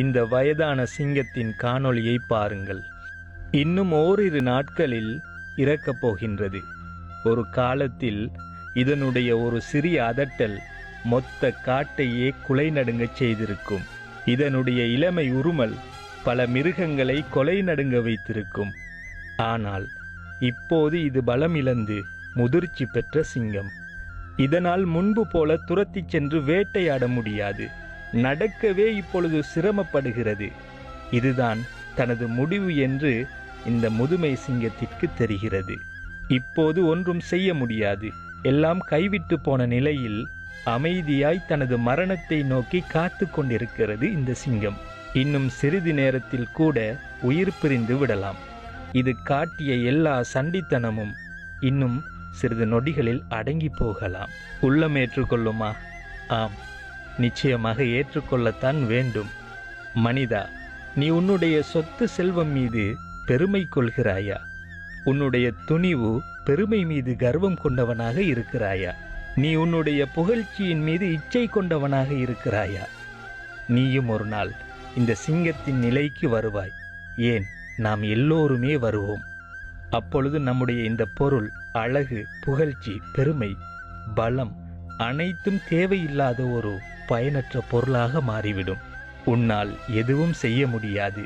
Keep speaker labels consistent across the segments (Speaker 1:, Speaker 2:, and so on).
Speaker 1: இந்த வயதான சிங்கத்தின் காணொளியை பாருங்கள். இன்னும் ஓரிரு நாட்களில் இறக்கப் போகின்றது. ஒரு காலத்தில் இதனுடைய ஒரு சிறிய அதட்டல் மொத்த காட்டையே குலை நடுங்கச் செய்திருக்கும். இதனுடைய இளமை உருமல் பல மிருகங்களை கொலை நடுங்க வைத்திருக்கும். ஆனால் இப்போது இது பலம் இழந்து முதிர்ச்சி பெற்ற சிங்கம். இதனால் முன்பு போல துரத்திச் சென்று வேட்டையாட முடியாது. நடக்கவே இப்பொழுது சிரமப்படுகிறது. இதுதான் தனது முடிவு என்று இந்த முதுமை சிங்கத்திற்கு தெரிகிறது. இப்போது ஒன்றும் செய்ய முடியாது. எல்லாம் கைவிட்டு போன நிலையில் அமைதியாய் தனது மரணத்தை நோக்கி காத்து கொண்டிருக்கிறது இந்த சிங்கம். இன்னும் சிறிது நேரத்தில் கூட உயிர் பிரிந்து விடலாம். இது காட்டிய எல்லா சண்டித்தனமும் இன்னும் சிறிது நொடிகளில் அடங்கி போகலாம். உள்ளம் ஏற்றுக்கொள்ளுமா? ஆம். நிச்சயமாக ஏற்றுக்கொள்ளத்தான் வேண்டும். மனிதா நீ உன்னுடைய சொத்து செல்வம் மீது பெருமை கொள்கிறாயா? உன்னுடைய துணிவு பெருமை மீது கர்வம் கொண்டவனாக இருக்கிறாயா? நீ உன்னுடைய புகழ்ச்சியின் மீது இச்சை கொண்டவனாக இருக்கிறாயா? நீயும் ஒரு நாள் இந்த சிங்கத்தின் நிலைக்கு வருவாய். ஏன்? நாம் எல்லோருமே வருவோம். அப்பொழுது நம்முடைய இந்த பொருள் அழகு புகழ்ச்சி பெருமை பலம் அனைத்தும் தேவையில்லாத ஒரு பயனற்ற பொருளாக மாறிவிடும். உன்னால் எதுவும் செய்ய முடியாது.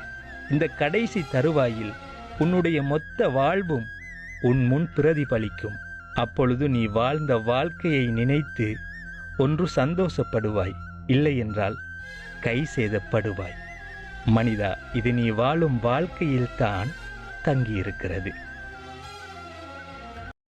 Speaker 1: இந்த கடைசி தருவாயில் உன்னுடைய மொத்த வாழ்வும் உன் முன் பிரதிபலிக்கும். அப்பொழுது நீ வாழ்ந்த வாழ்க்கையை நினைத்து ஒன்று சந்தோஷப்படுவாய். இல்லை என்றால் கை சேதப்படுவாய். மனிதா இது நீ வாழும் வாழ்க்கையில்தான் தங்கியிருக்கிறது.